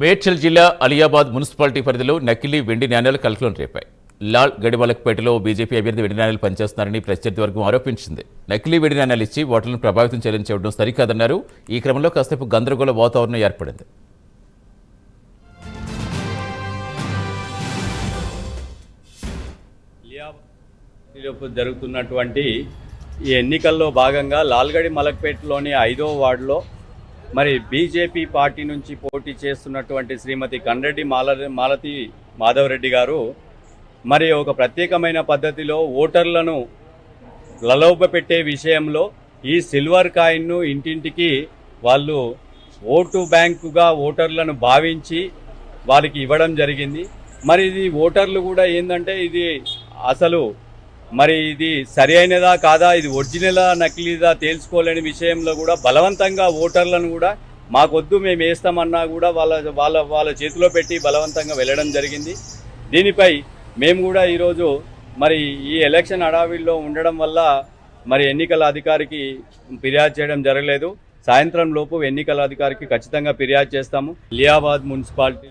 మేడ్చల్ జిల్లా అలియాబాద్ మున్సిపాలిటీ పరిధిలో నకిలీ వెండి నాణ్యాలు కలకలం రేపాయి. లాల్ గడివాలకపేటలో బీజేపీ అభ్యర్థి వెండి నాణ్యాలు పనిచేస్తున్నారని ప్రత్యర్థి వర్గం ఆరోపించింది. నకిలీ వెండి నాణ్యాలు ఇచ్చి ఓటర్లను ప్రభావితం చేయాలని సరికాదన్నారు. ఈ క్రమంలో కాసేపు గందరగోళ వాతావరణం ఏర్పడింది. జరుగుతున్నటువంటి ఈ ఎన్నికల్లో భాగంగా లాల్గడి మలక్పేటలోని ఐదో వార్డులో మరి బీజేపీ పార్టీ నుంచి పోటీ చేస్తున్నటువంటి శ్రీమతి కండ్రెడ్డి మాల మాలతి మాధవరెడ్డి గారు మరి ఒక ప్రత్యేకమైన పద్ధతిలో ఓటర్లను లలోభపెట్టే విషయంలో ఈ సిల్వర్ కాయిన్ను ఇంటింటికి వాళ్ళు ఓటు బ్యాంకుగా ఓటర్లను భావించి వారికి ఇవ్వడం జరిగింది. మరి ఇది ఓటర్లు కూడా ఏంటంటే ఇది అసలు మరి ఇది సరి అయినదా కాదా? ఇది ఒరిజినలా నకిలీదా తేల్చుకోలేని విషయంలో కూడా బలవంతంగా ఓటర్లను కూడా మాకొద్దు మేము వేస్తామన్నా కూడా వాళ్ళ వాళ్ళ వాళ్ళ చేతిలో పెట్టి బలవంతంగా వెళ్ళడం జరిగింది. దీనిపై మేము కూడా ఈరోజు మరి ఈ ఎలక్షన్ హడావిడిలో ఉండడం వల్ల మరి ఎన్నికల అధికారికి ఫిర్యాదు చేయడం జరగలేదు. సాయంత్రం లోపు ఎన్నికల అధికారికి ఖచ్చితంగా ఫిర్యాదు చేస్తాము. లియాబాద్ మున్సిపాలిటీ